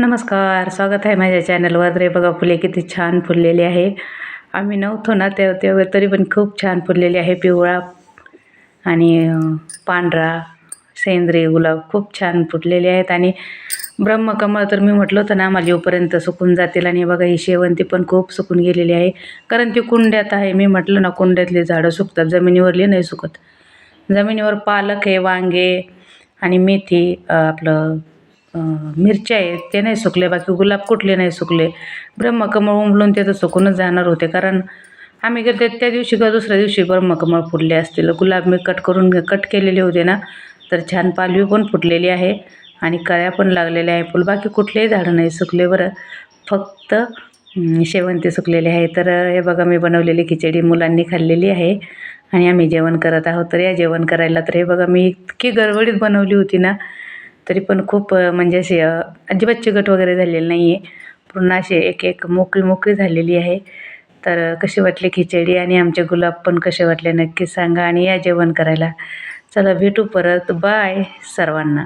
नमस्कार स्वागत आहे माझ्या चॅनलवर रे बघा फुले किती छान फुललेली आहे. आम्ही नव्हतो ना तेव्हा तेव्हा तरी पण खूप छान फुललेली आहे. पिवळा आणि पांढरा सेंद्रिय गुलाब खूप छान फुटलेले आहेत. आणि ब्रह्मकमळ तर मी म्हटलं होतं ना आम्हाला येऊपर्यंत सुकून जातील. आणि बघा ही शेवंती पण खूप सुकून गेलेली आहे. कारण ती कुंड्यात आहे. मी म्हटलं ना कुंड्यातली झाडं सुकतात. जमिनीवरली नाही सुकत. जमिनीवर पालक आहे वांगे आणि मेथी आपलं मिरच्या आहेत ते नाही सुकले बाकी गुलाब कुठले नाही सुकले. ब्रह्मकमळ उमलून ते तर सुकूनच जाणार होते कारण आम्ही गेले त्या दिवशी किंवा दुसऱ्या दिवशी ब्रह्मकमळ फुटले असतील. गुलाब मी कट करून कट केलेले होते ना तर छान पालवी पण फुटलेली आहे आणि कळ्या पण लागलेल्या आहे. फुल बाकी कुठलेही झाडं नाही सुकले बरं. फक्त शेवंती सुकलेली आहे. तर हे बघा मी बनवलेली खिचडी मुलांनी खाल्लेली आहे आणि आम्ही जेवण करत आहोत. तर या जेवण करायला तर हे बघा मी इतकी गडबडीत बनवली होती ना तरी पण खूप म्हणजे असे अजिबात चिकट वगैरे झालेलं नाही आहे पूर्ण असे एक एक मोकळी मोकळी झालेली आहे. तर कशी वाटली खिचडी आणि आमचे गुलाब पण कसे वाटले नक्की सांगा आणि या जेवण करायला. चला भेटू परत. बाय सर्वांना.